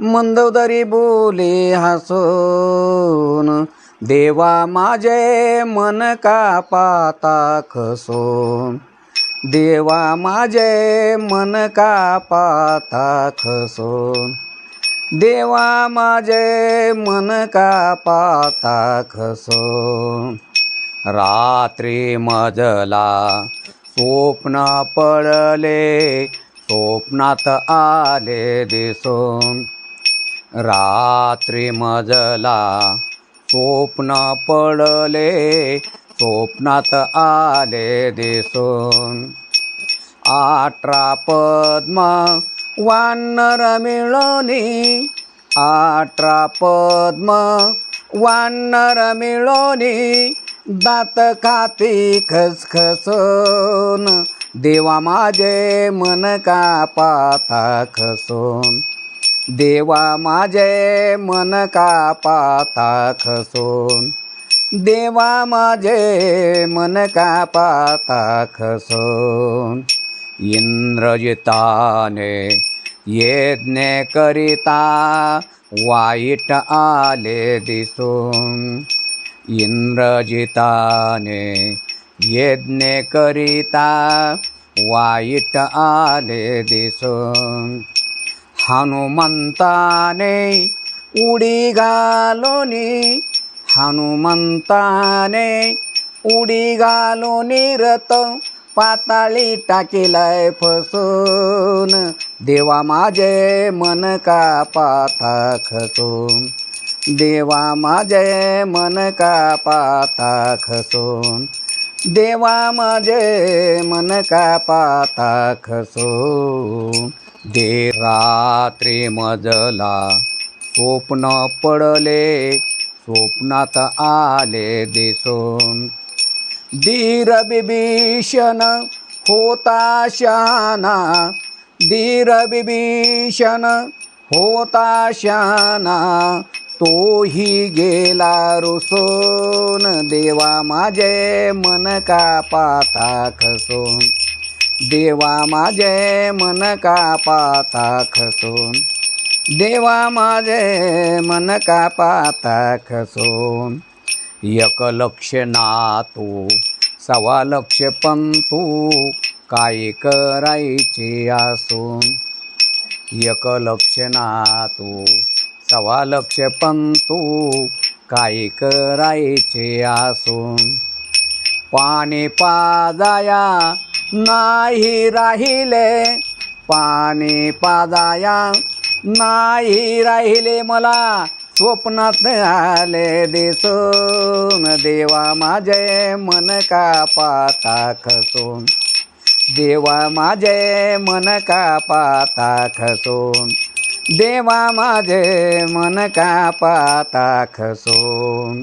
मंदोदरी बोले हसून देवा माझे मन का पाता खसून देवा माझे मन का पाता खसून देवा माझे मन का पाता खसून रात्री मजला स्वप्न पडले स्वप्नात आले दिसून. रात्री मजला स्वप्न पडले स्वप्नात आले दिसून. आठरा पद्म वानर मिळोनी आठरा पद्म वानर मिळोनी दात खाती खसखसून देवा माझे मन का पाता खसून. देवा माझे मन का पाता खसून देवा माझे मन का पाता खसून इंद्रजिताने येज्ञ करिता वाईट आले दिसून. इंद्रजिताने येज्ञ करिता वाईट आले दिसून. हनुमंताने उडी घालोनी हनुमंताने उडी घालोनी रथ पाताळी टाकेलाय फसून देवा माझे मन का पाता खसून देवा माझे मन का पाता खसून देवा माझे मन का पाता खसून दे रात्री मजला स्वप्न पडले स्वप्नात आले दिसून. धीर बिभीषण होता शहाणा धीर बिभीषण होता शहाणा तोही गेला रुसून. देवा माझे मन का पाता खसून. देवा माझे मन का पाता खसून. देवा माझे मन का पाता खसून. एक लक्ष नातू सवा लक्ष पंतू काय करायचे असून एक लक्ष नातू सवा लक्ष पंतू काय करायचे असून पाणी पाजाया नाही राहिले. पाणी पाजाया नाही राहिले. मला स्वप्नात आले दिसून. देवा माझे मन का पाता खसून. देवा माझे मन का पाता खसून. देवा माझे मन का पाता खसून.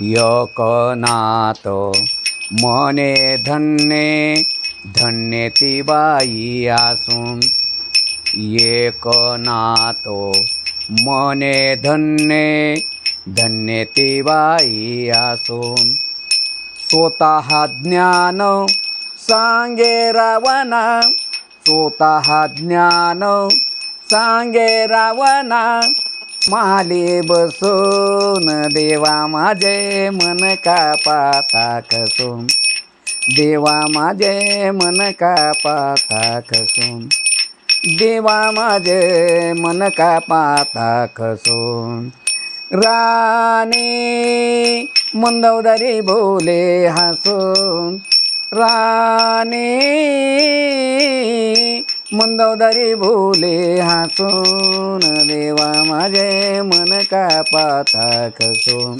यकनाथ मने धन्ये धन्य ती बाई आसून एक नातो मने धन्ये धन्य ती बाई आसून स्वतः ज्ञान सांगे रावणा स्वतः ज्ञान सांगे रावणा माली बसून देवा माझे मन का पाता खसून देवा माझे मन का पाता खसून देवा माझे मन का पाता खसून राणी मंदवदारी बोले हसून. राणी मंदोदरी बोले हसून देवा माझे मन का पाता खसून.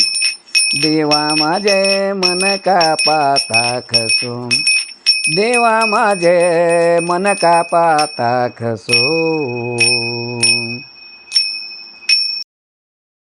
देवा माझे मन का पाता खसून. देवा माझे मन का पाता खसून.